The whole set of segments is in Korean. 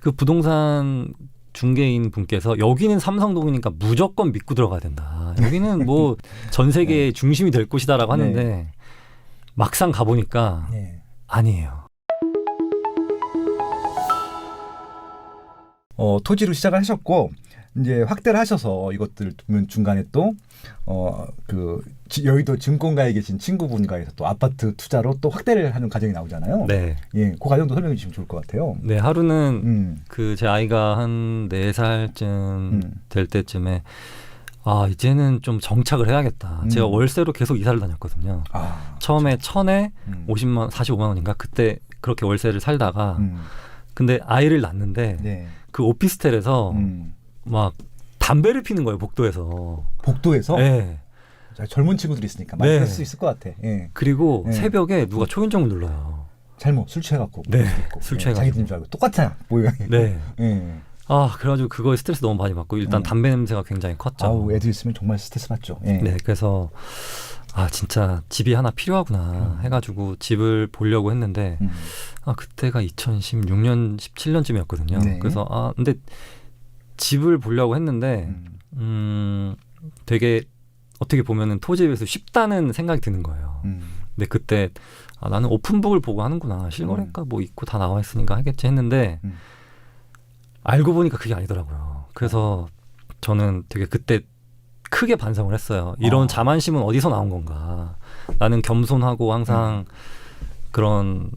그 부동산 중개인 분께서 여기는 삼성동이니까 무조건 믿고 들어가야 된다. 여기는 뭐 전 세계의 중심이 될 곳이다라고 하는데 막상 가보니까 예. 아니에요. 어, 토지로 시작을 하셨고 이제 확대를 하셔서 이것들 중간에 또 어, 그 지- 여의도 증권가에 계신 친구분과에서 또 아파트 투자로 또 확대를 하는 과정이 나오잖아요. 네. 예, 그 과정도 설명해 주시면 좋을 것 같아요. 네, 하루는 음. 그제 아이가 한 네 살쯤 음. 될 때쯤에 아, 이제는 좀 정착을 해야겠다. 음. 제가 월세로 계속 이사를 다녔거든요. 아, 처음에 천에 음. 50만 45만 원인가 그때 그렇게 월세를 살다가 음. 근데 아이를 낳는데 네. 그 오피스텔에서 음. 막 담배를 피는 거예요 복도에서. 복도에서 네. 자, 젊은 친구들이 있으니까 많이 네. 그럴 수 있을 것 같아. 예. 그리고 네. 새벽에 누가 초인종을 눌러요. 잘못 술 취해갖고 네. 술 예, 취해가지고. 자기들인 줄 알고 똑같아 모양이. 네. 예. 아 그래가지고 그거에 스트레스 너무 많이 받고 일단 음. 담배 냄새가 굉장히 컸죠. 아우 애들 있으면 정말 스트레스 받죠. 예. 네, 그래서 아 진짜 집이 하나 필요하구나 음. 해가지고 집을 보려고 했는데 음. 아 그때가 2016년 17년쯤이었거든요. 네. 그래서 아 근데 집을 보려고 했는데 음. 음 되게 어떻게 보면은 토지에 비해서 쉽다는 생각이 드는 거예요. 음. 근데 그때 아, 나는 오픈북을 보고 하는구나 실거래가 뭐 있고 다 나와 있으니까 하겠지 했는데 음. 알고 보니까 그게 아니더라고요. 그래서 저는 되게 그때 크게 반성을 했어요. 이런 어. 자만심은 어디서 나온 건가? 나는 겸손하고 항상 그런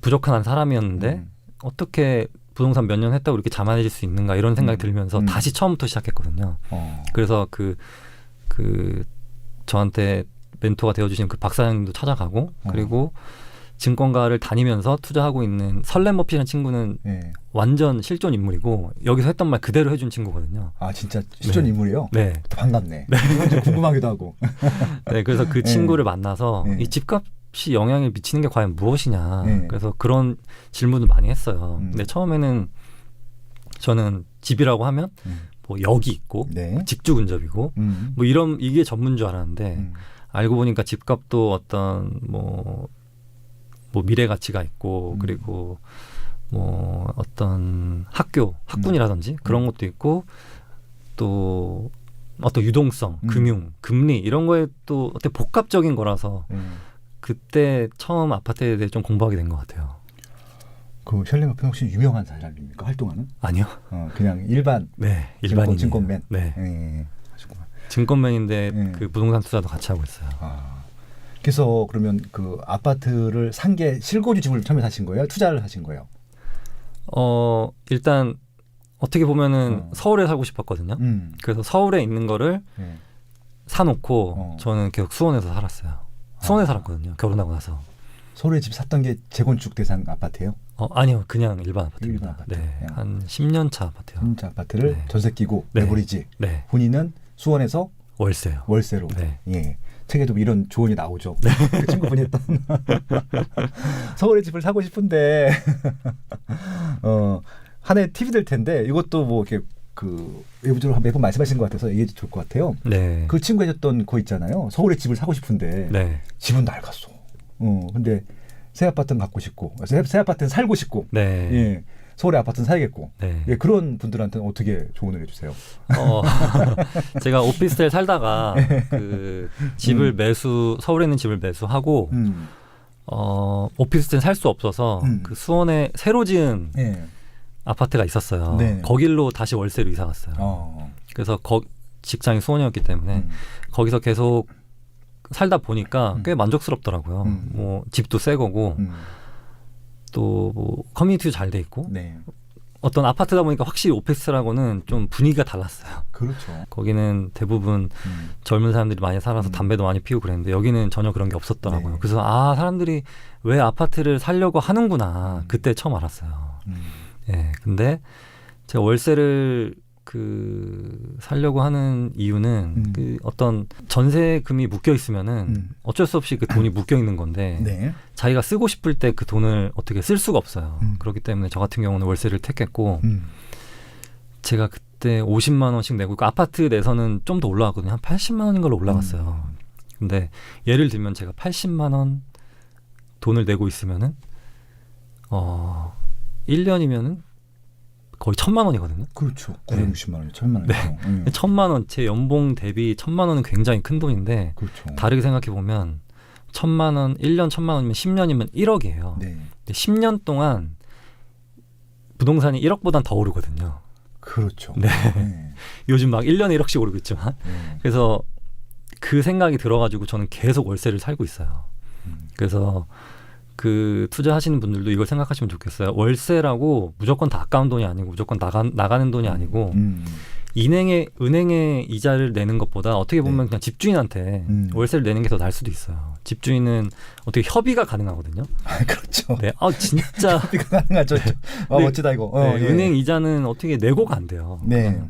부족한 사람이었는데 음. 어떻게 부동산 몇 년 했다고 이렇게 자만해질 수 있는가 이런 생각이 음. 들면서 음. 다시 처음부터 시작했거든요. 어. 그래서 그, 그, 저한테 멘토가 되어주신 그 박사님도 찾아가고, 어. 그리고 증권가를 다니면서 투자하고 있는 설렘 머피라는 친구는 예. 완전 실존 인물이고, 여기서 했던 말 그대로 해준 친구거든요. 아 진짜 실존 네. 인물이요? 네. 반갑네. 좀 궁금하기도 하고. 네, 그래서 그 네. 친구를 만나서 네. 이 집값 이 영향을 미치는 게 과연 무엇이냐. 네. 그래서 그런 질문을 많이 했어요. 음. 근데 처음에는 저는 집이라고 하면 음. 뭐 역이 있고, 네. 직주 근접이고, 음. 뭐 이런 이게 전문 줄 알았는데 음. 알고 보니까 집값도 어떤 뭐, 뭐 미래 가치가 있고 음. 그리고 뭐 어떤 학교 학군이라든지 그런 것도 있고 또 어떤 유동성, 음. 금융, 금리 이런 거에 또 어떻게 복합적인 거라서 예. 그때 처음 아파트에 대해 좀 공부하게 된 것 같아요. 그 셜리 머피 혹시 유명한 사람입니까? 활동하는? 아니요. 어, 그냥 일반 네, 일반인 증권맨. 네, 예. 하시구만. 증권맨인데 음. 그 부동산 투자도 같이 하고 있어요. 아. 그래서 그러면 그 아파트를 산 게 실거주 집을 처음에 사신 거예요? 투자를 하신 거예요? 어 일단 어떻게 보면은 어. 서울에 살고 싶었거든요. 음. 그래서 서울에 있는 거를 예. 사놓고 어. 저는 계속 수원에서 살았어요. 수원에 아. 살았거든요. 결혼하고 나서. 서울에 집 샀던 게 재건축 대상 아파트예요? 어 아니요, 그냥 일반 아파트입니다. 일반 아파트. 네, 야. 한 10년 차 아파트요. 혼자 아파트를 네. 전세 끼고 네. 내버리지. 네, 본인은 수원에서 월세요. 월세로. 네. 예. 책에도 이런 조언이 나오죠. 그 친구분이 했던 서울에 집을 사고 싶은데 어, 한 해 팁이 될 텐데 이것도 뭐 이렇게 그 외부적으로 매번 말씀하신 것 같아서 얘기해 좋을 것 같아요. 네, 그 친구가 했던 거 있잖아요. 서울에 집을 사고 싶은데 네, 집은 낡았어. 어, 근데 새 아파트는 갖고 싶고 새, 새 아파트는 살고 싶고 네, 예. 서울에 아파트는 사야겠고 네. 예, 그런 분들한테는 어떻게 조언을 해주세요? 어, 제가 오피스텔 살다가 그 집을 매수 서울에 있는 집을 매수하고 음. 어 오피스텔 살 수 없어서 음. 그 수원에 새로 지은 예. 아파트가 있었어요. 네. 거길로 다시 월세로 이사 갔어요. 어. 그래서 거, 직장이 수원이었기 때문에 음. 거기서 계속 살다 보니까 음. 꽤 만족스럽더라고요. 음. 뭐 집도 새 거고 음. 또뭐 커뮤니티도 잘 돼 있고 네. 어떤 아파트다 보니까 확실히 오피스텔하고는 좀 분위기가 달랐어요. 그렇죠. 거기는 대부분 음. 젊은 사람들이 많이 살아서 음. 담배도 많이 피우고 그랬는데 여기는 전혀 그런 게 없었더라고요. 네. 그래서 아 사람들이 왜 아파트를 살려고 하는구나 음. 그때 처음 알았어요. 음. 예, 근데 제가 월세를 그 살려고 하는 이유는 음. 그 어떤 전세금이 묶여 있으면은 음. 어쩔 수 없이 그 돈이 묶여 있는 건데 네. 자기가 쓰고 싶을 때 그 돈을 어떻게 쓸 수가 없어요. 음. 그렇기 때문에 저 같은 경우는 월세를 택했고 음. 제가 그때 50만 원씩 내고 그 아파트 내서는 좀 더 올라갔거든요. 한 80만 원인 걸로 올라갔어요. 음. 근데 예를 들면 제가 80만 원 돈을 내고 있으면은 어 1년이면은 거의 천만 원이거든요. 그렇죠. 네. 960만 원, 1000만 원. 네. 음. 천만 원 제 연봉 대비 천만 원은 굉장히 큰 돈인데 그렇죠. 다르게 생각해 보면 천만 원, 1년 천만 원이면 10년이면 1억이에요. 네. 근데 10년 동안 부동산이 1억보단 더 오르거든요. 그렇죠. 네. 네. 요즘 막 1년에 1억씩 오르고 있지만 네. 그래서 그 생각이 들어가지고 저는 계속 월세를 살고 있어요. 음. 그래서 그 투자하시는 분들도 이걸 생각하시면 좋겠어요. 월세라고 무조건 다 아까운 돈이 아니고 무조건 나가, 나가는 돈이 아니고 음. 은행에 은행에 이자를 내는 것보다 어떻게 보면 네. 그냥 집주인한테 음. 월세를 내는 게더 나을 수도 있어요. 집주인은 어떻게 협의가 가능하거든요. 아, 그렇죠. 네, 아 진짜 협의가 가능하죠. 아, 네. 멋지다 이거. 어, 네, 예. 은행 이자는 어떻게 내고가 안 돼요. 네.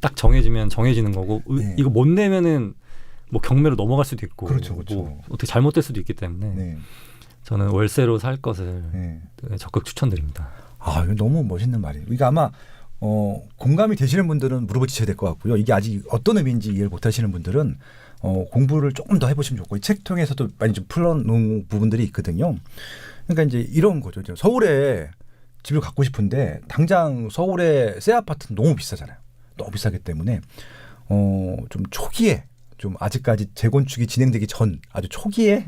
딱 정해지면 정해지는 거고 으- 네. 이거 못 내면은 뭐 경매로 넘어갈 수도 있고 그렇죠, 그렇죠. 뭐 어떻게 잘못될 수도 있기 때문에 네. 저는 월세로 살 것을 네. 적극 추천드립니다. 아, 이거 너무 멋있는 말이에요. 이게 아마 어, 공감이 되시는 분들은 물어보셔야 될 것 같고요. 이게 아직 어떤 의미인지 이해를 못 하시는 분들은 어, 공부를 조금 더 해보시면 좋고, 이책 통해서도 많이 좀 풀어놓은 부분들이 있거든요. 그러니까 이제 이런 거죠. 서울에 집을 갖고 싶은데, 당장 서울에 새 아파트는 너무 비싸잖아요. 너무 비싸기 때문에, 어, 좀 초기에, 좀 아직까지 재건축이 진행되기 전 아주 초기에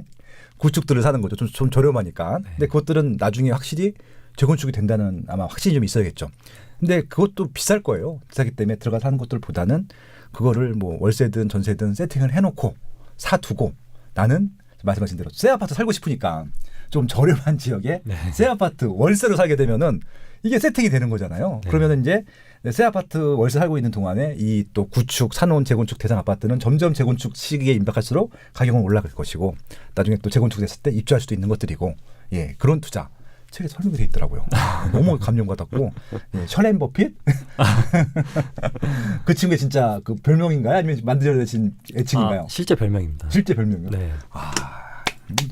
구축들을 사는 거죠. 좀, 좀 저렴하니까. 근데 그것들은 나중에 확실히 재건축이 된다는 아마 확신이 좀 있어야겠죠. 근데 그것도 비쌀 거예요. 비싸기 때문에 들어가 사는 것들보다는 그거를 뭐 월세든 전세든 세팅을 해놓고 사두고 나는 말씀하신 대로 새 아파트 살고 싶으니까 좀 저렴한 지역에 네. 새 아파트 월세로 살게 되면은 이게 세팅이 되는 거잖아요. 네. 그러면은 이제 새 아파트 월세 살고 있는 동안에 이 또 구축 사놓은 재건축 대상 아파트는 점점 재건축 시기에 임박할수록 가격은 올라갈 것이고 나중에 또 재건축 됐을 때 입주할 수도 있는 것들이고 예 그런 투자 책에 설명이 돼 있더라고요. 너무 감명 받았고 예, 셜앤 버핏 그 친구의 진짜 그 별명인가요? 아니면 만들어내신 애칭인가요? 아, 실제 별명입니다. 실제 별명이요. 네. 아,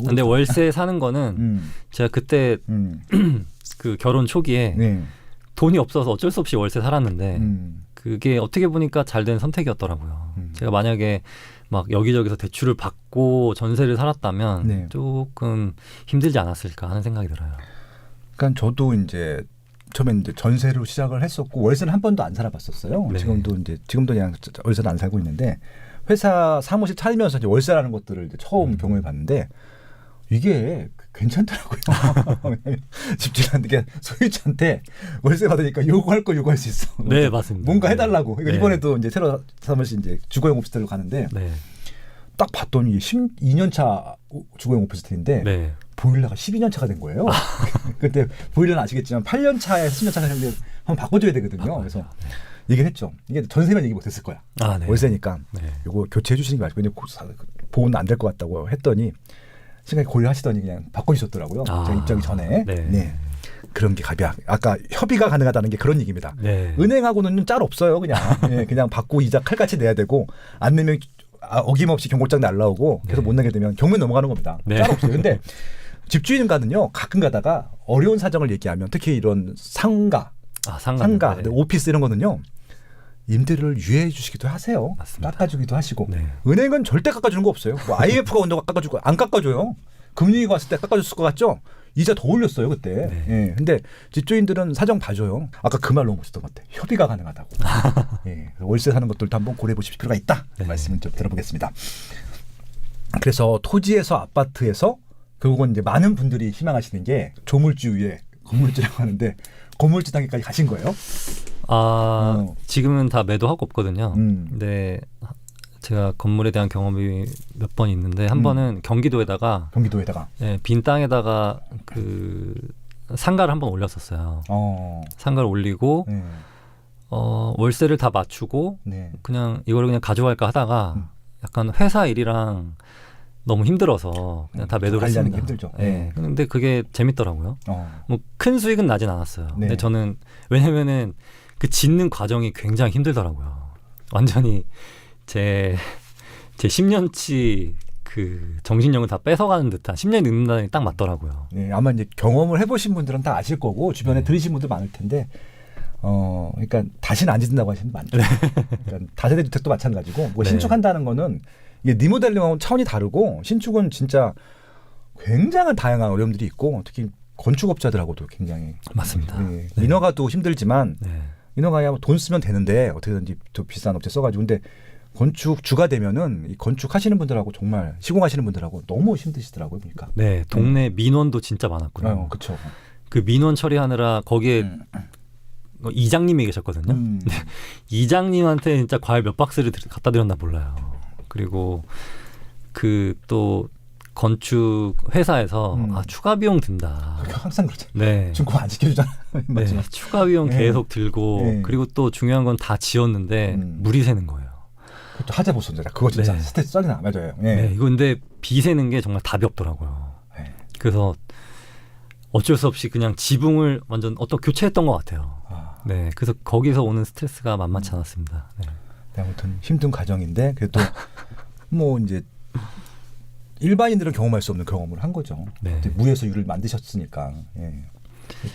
근데 월세 사는 거는 음, 제가 그때 음, 그 결혼 초기에 네, 돈이 없어서 어쩔 수 없이 월세 살았는데 음, 그게 어떻게 보니까 잘 된 선택이었더라고요. 음. 제가 만약에 막 여기저기서 대출을 받고 전세를 살았다면 네. 조금 힘들지 않았을까 하는 생각이 들어요. 그러니까 저도 이제 처음에 이제 전세로 시작을 했었고 월세는 한 번도 안 살아봤었어요. 네. 지금도 이제 지금도 그냥 월세는 안 살고 있는데 회사 사무실 차리면서 이제 월세라는 것들을 이제 처음 음. 경험해 봤는데 이게 괜찮더라고요. 집주인한테 소유주한테 월세 받으니까 요구할 거 요구할 수 있어. 네, 맞습니다. 뭔가 네. 해달라고. 그러니까 네. 이번에도 이제 새로 사무실 이제 주거용 오피스텔로 가는데 네. 딱 봤더니 12년 차 주거용 오피스텔인데 네. 보일러가 12년 차가 된 거예요. 근데 보일러는 아시겠지만 8년 차에 10년 차가 되는데 한번 바꿔줘야 되거든요. 그래서 얘기를 했죠. 이게 전세면 얘기 못했을 거야. 아, 네. 월세니까 네. 요거 교체해 주시는 게 맞고 사- 보호는 안 될 것 같다고 했더니 생각이 고려하시더니 그냥 바꿔주셨더라고요. 아, 제가 입장이 전에. 네. 그런 게 갑이야. 아까 협의가 가능하다는 게 그런 얘기입니다. 네. 은행하고는 짤 없어요. 그냥 예, 그냥 받고 이자 칼같이 내야 되고 안 내면 아, 어김없이 경고장 날라오고 계속 네. 못 내게 되면 경매 넘어가는 겁니다. 네. 짤 없어요. 근데 집주인과는요 가끔 가다가 어려운 사정을 얘기하면 특히 이런 상가, 아, 상가. 상가, 네. 오피스 이런 거는요 임대료를 유예해 주시기도 하세요. 맞습니다. 깎아주기도 하시고 네. 은행은 절대 깎아주는 거 없어요. 뭐 IMF가 온다고 깎아주고 안 깎아줘요. 금리가 왔을 때 깎아줬을 것 같죠? 이자 더 올렸어요 그때. 네. 예. 근데 집주인들은 사정 봐줘요. 아까 그 말 너무 멋있던 것 같아. 협의가 가능하다고. 예. 월세 사는 것들도 한번 고려해 보실 필요가 있다. 네. 말씀을 좀 들어보겠습니다. 그래서 토지에서 아파트에서 결국은 이제 많은 분들이 희망하시는 게 조물주 위에 건물주라고 하는데 건물주 단계까지 가신 거예요. 아, 어. 지금은 다 매도하고 없거든요. 음. 근데 제가 건물에 대한 경험이 몇 번 있는데 한 음. 번은 경기도에다가 경기도에다가. 예, 빈 땅에다가 그 상가를 한 번 올렸었어요. 어. 상가를 올리고 네. 어, 월세를 다 맞추고 네. 그냥 이거를 그냥 가져갈까 하다가 음. 약간 회사 일이랑 너무 힘들어서 그냥 다 음, 매도를 관리하는 했습니다. 게 힘들죠. 예. 네. 근데 그게 재밌더라고요. 어. 뭐큰 수익은 나진 않았어요. 네. 근데 저는 왜냐면은 그 짓는 과정이 굉장히 힘들더라고요. 완전히 제, 제 10년치 그 정신력을 다 뺏어가는 듯한 10년이 늙는다는 게 딱 맞더라고요. 네, 아마 이제 경험을 해보신 분들은 다 아실 거고 주변에 네. 들으신 분들 많을 텐데, 어, 그러니까 다시는 안 짓는다고 하시는 분 많죠. 그러니까 다세대 주택도 마찬가지고, 뭐 네. 신축한다는 거는 이게 리모델링하고 차원이 다르고 신축은 진짜 굉장한 다양한 어려움들이 있고 특히 건축업자들하고도 굉장히 맞습니다. 예, 인허가도 힘들지만 네. 인허가야 뭐 돈 쓰면 되는데 어떻게든지 더 비싼 업체 써가지고 근데 건축 주가 되면은 이 건축 하시는 분들하고 정말 시공하시는 분들하고 너무 힘드시더라고요 보니까. 네, 동네 민원도 진짜 많았고요. 어, 그렇죠. 그 민원 처리하느라 거기에 음. 어, 이장님이 계셨거든요. 음. 이장님한테 진짜 과일 몇 박스를 드- 갖다 드렸나 몰라요. 그리고 그 또 건축 회사에서 음. 아 추가 비용 든다. 항상 그렇죠. 네. 그거 안 지켜주잖아. 네. 추가 비용 네. 계속 들고 네. 그리고 또 중요한 건 다 지었는데 음. 물이 새는 거예요. 그것도 하자 보선제라. 그거 진짜 네. 스트레스 짱이나 맞아요. 예. 네, 이거 근데 비 새는 게 정말 답이 없더라고요. 네. 그래서 어쩔 수 없이 그냥 지붕을 완전 어떤 교체했던 것 같아요. 아, 네, 그래서 거기서 오는 스트레스가 만만치 않았습니다. 네. 네, 아무튼 힘든 과정인데 그래도 뭐 이제 일반인들은 경험할 수 없는 경험을 한 거죠. 네. 무에서 유를 만드셨으니까 예.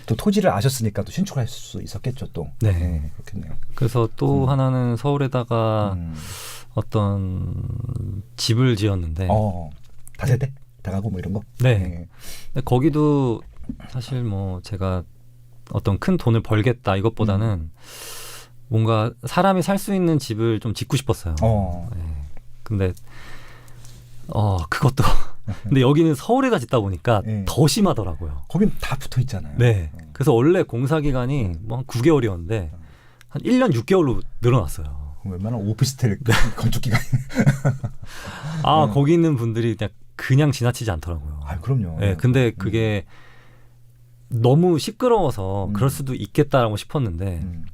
또 토지를 아셨으니까 또 신축할 수 있었겠죠 또. 네. 예, 그렇겠네요. 그래서 또 음. 하나는 서울에다가 음. 어떤 집을 지었는데 어 다세대 다가구 뭐 이런 거. 네. 예. 근데 거기도 사실 뭐 제가 어떤 큰 돈을 벌겠다 이것보다는 음. 뭔가 사람이 살 수 있는 집을 좀 짓고 싶었어요. 어. 네. 근데 어 그것도 근데 여기는 서울에다 짓다 보니까 네. 더 심하더라고요. 거긴 다 붙어 있잖아요. 네. 어. 그래서 원래 공사 기간이 뭐 한 9개월이었는데 한 1년 6개월로 늘어났어요. 웬만한 오피스텔 건축 기간. 아, 네. 거기 있는 분들이 그냥 그냥 지나치지 않더라고요. 아 그럼요. 네, 근데 그게 너무 시끄러워서 음. 그럴 수도 있겠다라고 싶었는데 음.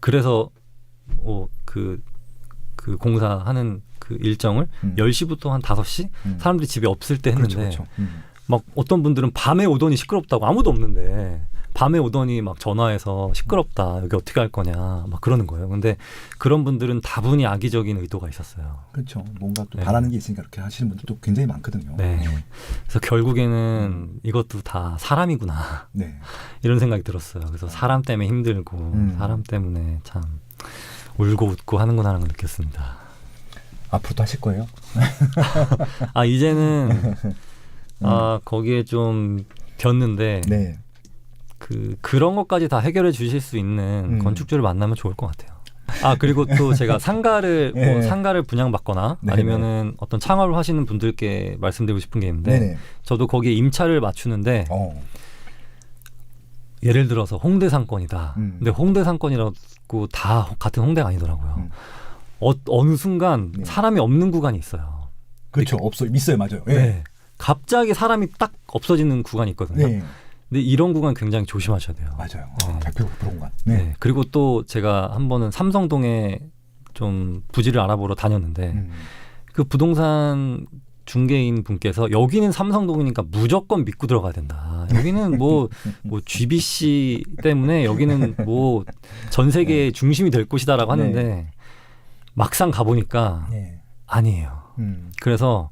그래서 어, 그, 그 공사하는 그 일정을 음. 10시부터 한 5시 음. 사람들이 집에 없을 때 했는데 그렇죠, 그렇죠. 음. 막 어떤 분들은 밤에 오더니 시끄럽다고 아무도 없는데 밤에 오더니 막 전화해서 시끄럽다 여기 어떻게 할 거냐 막 그러는 거예요. 근데 그런 분들은 다분히 악의적인 의도가 있었어요. 그렇죠. 뭔가 또 네. 바라는 게 있으니까 그렇게 하시는 분들도 굉장히 많거든요. 네. 그래서 결국에는 이것도 다 사람이구나 네. 이런 생각이 들었어요. 그래서 사람 때문에 힘들고 음. 사람 때문에 참 울고 웃고 하는구나라는 걸 느꼈습니다. 앞으로도 하실 거예요? 아 이제는 아 거기에 좀 겼는데 음. 네. 그 그런 것까지 다 해결해 주실 수 있는 음. 건축주를 만나면 좋을 것 같아요. 아 그리고 또 제가 상가를 뭐 예. 상가를 분양받거나 네네. 아니면은 어떤 창업을 하시는 분들께 말씀드리고 싶은 게 있는데. 저도 거기에 임차를 맞추는데 어. 예를 들어서 홍대 상권이다. 음. 근데 홍대 상권이라고 다 같은 홍대가 아니더라고요. 음. 어, 어느 순간 네. 사람이 없는 구간이 있어요. 그렇죠. 없어 있어요, 맞아요. 예. 네. 갑자기 사람이 딱 없어지는 구간이 있거든요. 네. 근데 이런 구간 굉장히 조심하셔야 돼요. 맞아요. 네. 100% 그런 것. 네. 네. 그리고 또 제가 한 번은 삼성동에 좀 부지를 알아보러 다녔는데 음. 그 부동산 중개인 분께서 여기는 삼성동이니까 무조건 믿고 들어가야 된다. 여기는 뭐, 뭐 GBC 때문에 여기는 뭐 전 세계의 중심이 될 곳이다라고 네. 하는데 막상 가보니까 네. 아니에요. 음. 그래서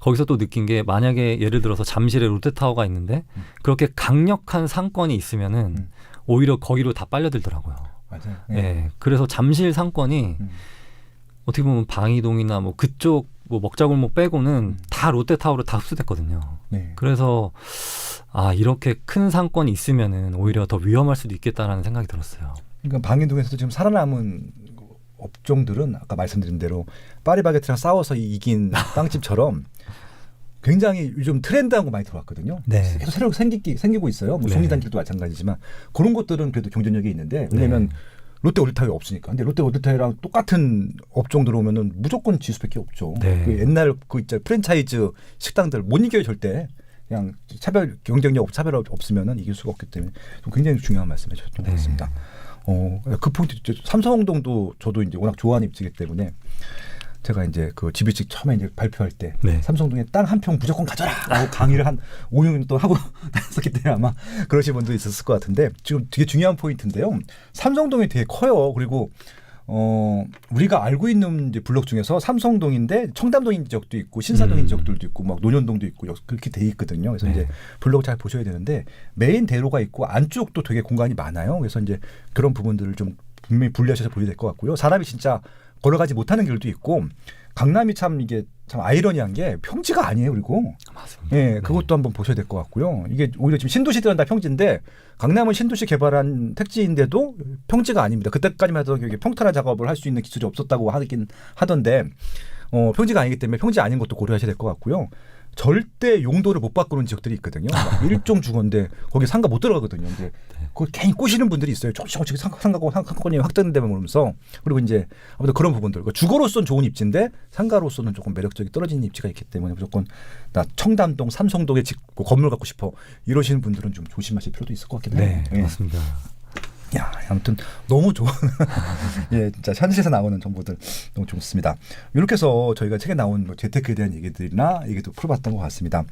거기서 또 느낀 게 만약에 예를 들어서 잠실에 롯데타워가 있는데 음. 그렇게 강력한 상권이 있으면은 음. 오히려 거기로 다 빨려들더라고요. 맞아요. 예. 그래서 잠실 상권이 음. 어떻게 보면 방이동이나 뭐 그쪽 뭐 먹자골목 빼고는 음. 다 롯데타워로 다 흡수됐거든요. 네. 그래서 아 이렇게 큰 상권이 있으면은 오히려 더 위험할 수도 있겠다라는 생각이 들었어요. 그러니까 방인동에서도 지금 살아남은 업종들은 아까 말씀드린 대로 파리바게트랑 싸워서 이긴 빵집처럼 굉장히 요즘 트렌드한 거 많이 들어왔거든요. 네. 계속 새로 생기기 생기고 있어요. 뭐 네. 송리단길도 마찬가지지만 그런 것들은 그래도 경쟁력이 있는데 왜냐면 네. 롯데 올드타워가 없으니까. 근데 롯데 올드타워랑 똑같은 업종 들어오면은 무조건 지수밖에 없죠. 네. 그 옛날 그 있죠 프랜차이즈 식당들 못 이겨요 절대. 그냥 차별 경쟁력 없- 차별 없으면은 이길 수가 없기 때문에 좀 굉장히 중요한 말씀해 주셨던 것 네. 같습니다. 어, 그 포인트 저- 삼성동도 저도 이제 워낙 좋아하는 입지이기 때문에 제가 이제 그 지비식 처음에 이제 발표할 때 네. 삼성동에 땅 한 평 무조건 가져라 라고 강의를 한 5, 6년 동안 하고 다녔었기 때문에 아마 그러신 분도 있었을 것 같은데 지금 되게 중요한 포인트인데요. 삼성동이 되게 커요. 그리고 어 우리가 알고 있는 이제 블록 중에서 삼성동인데 청담동인 지역도 있고 신사동인 음. 지역들도 있고 막 논현동도 있고 여- 그렇게 돼 있거든요. 그래서 네. 이제 블록 잘 보셔야 되는데 메인 대로가 있고 안쪽도 되게 공간이 많아요. 그래서 이제 그런 부분들을 좀 분명히 분리하셔서 보셔야 될 것 같고요. 사람이 진짜 걸어가지 못하는 길도 있고 강남이 참 이게 참 아이러니한 게 평지가 아니에요. 그리고 맞습니다. 예, 그것도 한번 보셔야 될 것 같고요. 이게 오히려 지금 신도시들은 다 평지인데 강남은 신도시 개발한 택지인데도 평지가 아닙니다. 그때까지만 해도 이게 평탄화 작업을 할 수 있는 기술이 없었다고 하긴 하던데 어, 평지가 아니기 때문에 평지 아닌 것도 고려하셔야 될 것 같고요. 절대 용도를 못 바꾸는 지역들이 있거든요. 막 일종 주거인데 거기 상가 못 들어가거든요. 근데 거기 괜히 꼬시는 분들이 있어요. 조금씩 조금씩 상- 상가고 상가권이 확대된다면 그러면서 그리고 이제 아무튼 그런 부분들. 그러니까 주거로서는 좋은 입지인데 상가로서는 조금 매력적이 떨어지는 입지가 있기 때문에 무조건 나 청담동, 삼성동에 집그 건물 갖고 싶어 이러시는 분들은 좀 조심하실 필요도 있을 것 같긴 해요. 네, 예. 맞습니다. 야, 아무튼 너무 좋은 예, 진짜 현실에서 나오는 정보들 너무 좋습니다. 이렇게 해서 저희가 책에 나온 뭐 재테크에 대한 얘기들이나 얘기도 풀어봤던 것 같습니다.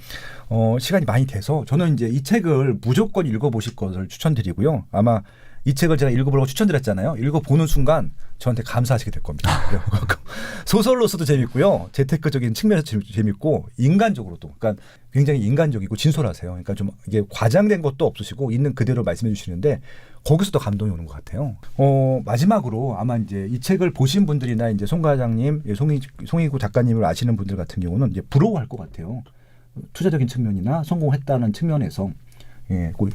어, 시간이 많이 돼서 저는 이제 이 책을 무조건 읽어보실 것을 추천드리고요. 아마 이 책을 제가 읽어보라고 추천드렸잖아요. 읽어보는 순간 저한테 감사하시게 될 겁니다. 소설로서도 재밌고요. 재테크적인 측면에서 재- 재밌고 인간적으로도 그러니까 굉장히 인간적이고 진솔하세요. 그러니까 좀 이게 과장된 것도 없으시고 있는 그대로 말씀해 주시는데 거기서도 감동이 오는 것 같아요. 어, 마지막으로 아마 이제 이 책을 보신 분들이나 이제 송 과장님, 예, 송희, 송희구 작가님을 아시는 분들 같은 경우는 이제 부러워할 것 같아요. 투자적인 측면이나 성공했다는 측면에서 예, 고-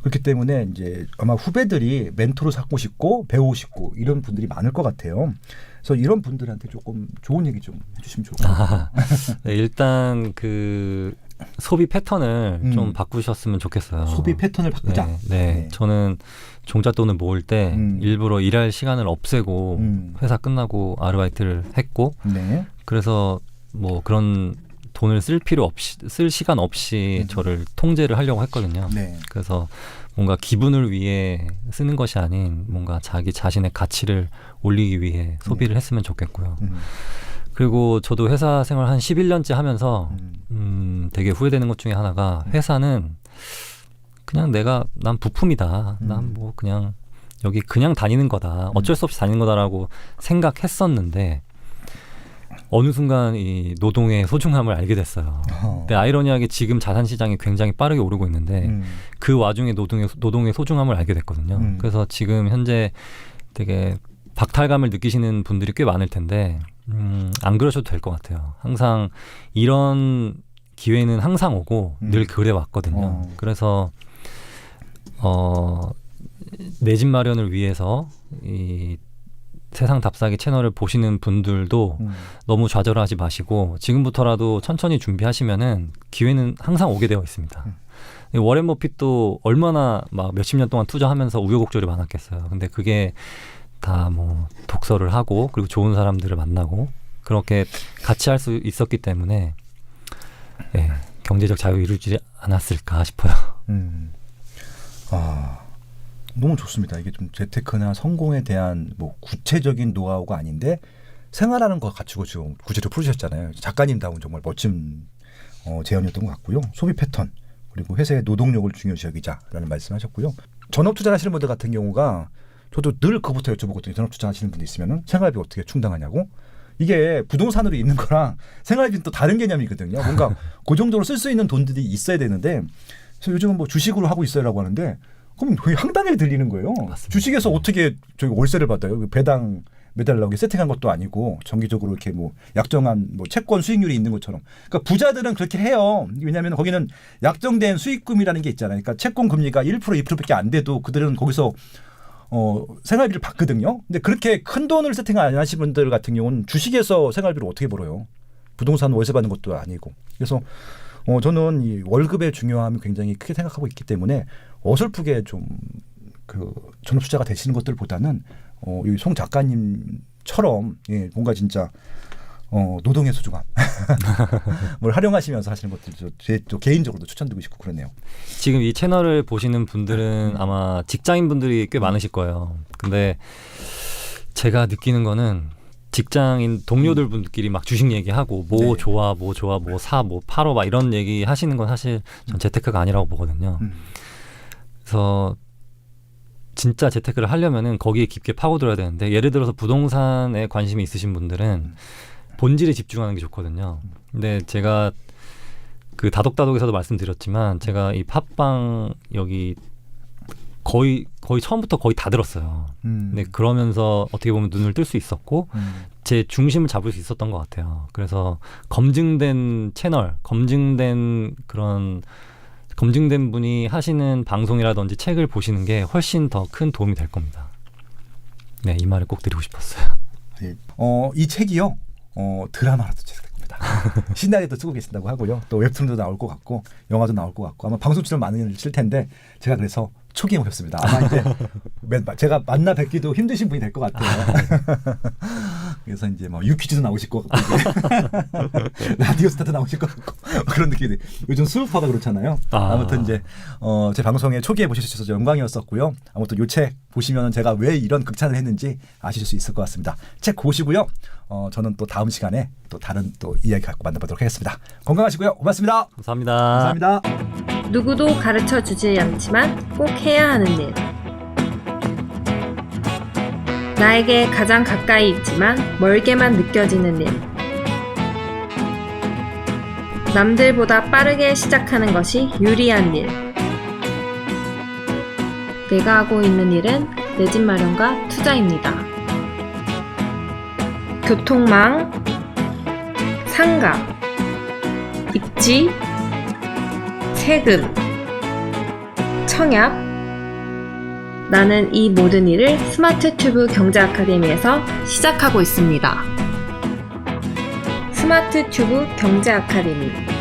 그렇기 때문에 이제 아마 후배들이 멘토로 삼고 싶고 배우고 싶고 이런 분들이 많을 것 같아요. 그래서 이런 분들한테 조금 좋은 얘기 좀 해주시면 좋을 것 같아요. 아, 네, 일단 그 소비 패턴을 음. 좀 바꾸셨으면 좋겠어요. 소비 패턴을 바꾸자. 네, 네. 네. 저는 종잣돈을 모을 때 음. 일부러 일할 시간을 없애고 음. 회사 끝나고 아르바이트를 했고 네. 그래서 뭐 그런 돈을 쓸 필요 없이 쓸 시간 없이 음. 저를 통제를 하려고 했거든요. 네. 그래서 뭔가 기분을 위해 쓰는 것이 아닌 뭔가 자기 자신의 가치를 올리기 위해 소비를 했으면 좋겠고요. 음. 그리고 저도 회사 생활 한 11년째 하면서 음. 음, 되게 후회되는 것 중에 하나가 회사는 그냥 내가 난 부품이다. 음. 난뭐 그냥 여기 그냥 다니는 거다. 어쩔 수 없이 다니는 거다라고 생각했었는데 어느 순간 이 노동의 소중함을 알게 됐어요. 어. 근데 아이러니하게 지금 자산 시장이 굉장히 빠르게 오르고 있는데 음. 그 와중에 노동의 노동의 소중함을 알게 됐거든요. 음. 그래서 지금 현재 되게 박탈감을 느끼시는 분들이 꽤 많을 텐데 음, 안 그러셔도 될 것 같아요. 항상 이런 기회는 항상 오고 음. 늘 그래 왔거든요. 어. 그래서 어, 내 집 마련을 위해서 이 세상 답사기 채널을 보시는 분들도 음. 너무 좌절하지 마시고 지금부터라도 천천히 준비하시면은 기회는 항상 오게 되어 있습니다. 음. 이 워렌 버핏도 얼마나 막 몇십 년 동안 투자하면서 우여곡절이 많았겠어요. 근데 그게 다 뭐 독서를 하고 그리고 좋은 사람들을 만나고 그렇게 같이 할 수 있었기 때문에 예, 경제적 자유 이루지 않았을까 싶어요. 음. 아, 너무 좋습니다. 이게 좀 재테크나 성공에 대한 뭐 구체적인 노하우가 아닌데 생활하는 거 갖추고 지금 구체적으로 풀으셨잖아요. 작가님다운 정말 멋진 어, 제안이었던 것 같고요. 소비 패턴 그리고 회사의 노동력을 중요시 여기자라는 말씀하셨고요. 전업 투자하시는 분들 같은 경우가 저도 늘 그부터 여쭤보거든요. 전업 투자하시는 분들 있으면은 생활비 어떻게 충당하냐고. 이게 부동산으로 있는 거랑 생활비는 또 다른 개념이거든요. 뭔가 고정적으로 쓸 수 있는 돈들이 있어야 되는데 그래서 요즘은 뭐 주식으로 하고 있어요라고 하는데 그럼 거의 황당하게 들리는 거예요. 맞습니다. 주식에서 어떻게 저기 월세를 받아요? 그 배당 매달 나오게 세팅한 것도 아니고 정기적으로 이렇게 뭐 약정한 뭐 채권 수익률이 있는 것처럼. 그러니까 부자들은 그렇게 해요. 왜냐하면 거기는 약정된 수익금이라는 게 있잖아요. 그러니까 채권 금리가 1% 2%밖에 안 돼도 그들은 거기서 어, 생활비를 받거든요. 근데 그렇게 큰 돈을 세팅 안 하신 분들 같은 경우는 주식에서 생활비를 어떻게 벌어요? 부동산 월세 받는 것도 아니고. 그래서 어, 저는 이 월급의 중요함을 굉장히 크게 생각하고 있기 때문에 어설프게 좀 그 전업 투자가 되시는 것들보다는 어, 이 송 작가님처럼 예, 뭔가 진짜 어, 노동의 소중함 뭘 활용하시면서 하시는 것들 저, 개인적으로도 추천드리고 싶고 그러네요. 지금 이 채널을 보시는 분들은 아마 직장인 분들이 꽤 많으실 거예요. 근데 제가 느끼는 거는 직장인 동료들 분들끼리 막 주식 얘기하고 뭐 네. 좋아 뭐 좋아 뭐 사 뭐 팔어 막 이런 얘기 하시는 건 사실 전 재테크가 아니라고 보거든요. 음. 그래서 진짜 재테크를 하려면은 거기에 깊게 파고들어야 되는데 예를 들어서 부동산에 관심이 있으신 분들은 본질에 집중하는 게 좋거든요. 근데 제가 그 다독다독에서도 말씀드렸지만 제가 이 팟빵 여기 거의 거의 처음부터 거의 다 들었어요. 음. 근데 그러면서 어떻게 보면 눈을 뜰 수 있었고 음. 제 중심을 잡을 수 있었던 것 같아요. 그래서 검증된 채널, 검증된 그런 검증된 분이 하시는 방송이라든지 책을 보시는 게 훨씬 더 큰 도움이 될 겁니다. 네, 이 말을 꼭 드리고 싶었어요. 예. 어, 이 책이요. 어, 드라마로도 제작될 겁니다. 시나리오도 쓰고 계신다고 하고요. 또 웹툰도 나올 것 같고 영화도 나올 것 같고 아마 방송 출연 많이 칠 텐데 제가 그래서 초기에 모셨습니다. 아마 이제 맨- 제가 만나 뵙기도 힘드신 분이 될 것 같아요. 그래서 이제 뭐 유퀴즈도 나오실 것 같고 라디오 스타도 나오실 것 같고 그런 느낌이 돼요. 요즘 수우파가 그렇잖아요. 아. 아무튼 이제 어, 제 방송에 초기에 수 있어서 영광이었었고요. 아무튼 요 책 보시면 제가 왜 이런 극찬을 했는지 아실 수 있을 것 같습니다. 책 보시고요. 어, 저는 또 다음 시간에 또 다른 또 이야기 갖고 만나보도록 하겠습니다. 건강하시고요. 고맙습니다. 감사합니다. 감사합니다. 누구도 가르쳐 주지 않지만 꼭 해야 하는 일. 나에게 가장 가까이 있지만 멀게만 느껴지는 일. 남들보다 빠르게 시작하는 것이 유리한 일. 내가 하고 있는 일은 내 집 마련과 투자입니다. 교통망, 상가, 입지, 세금, 청약. 나는 이 모든 일을 스마트 튜브 경제 아카데미에서 시작하고 있습니다. 스마트 튜브 경제 아카데미.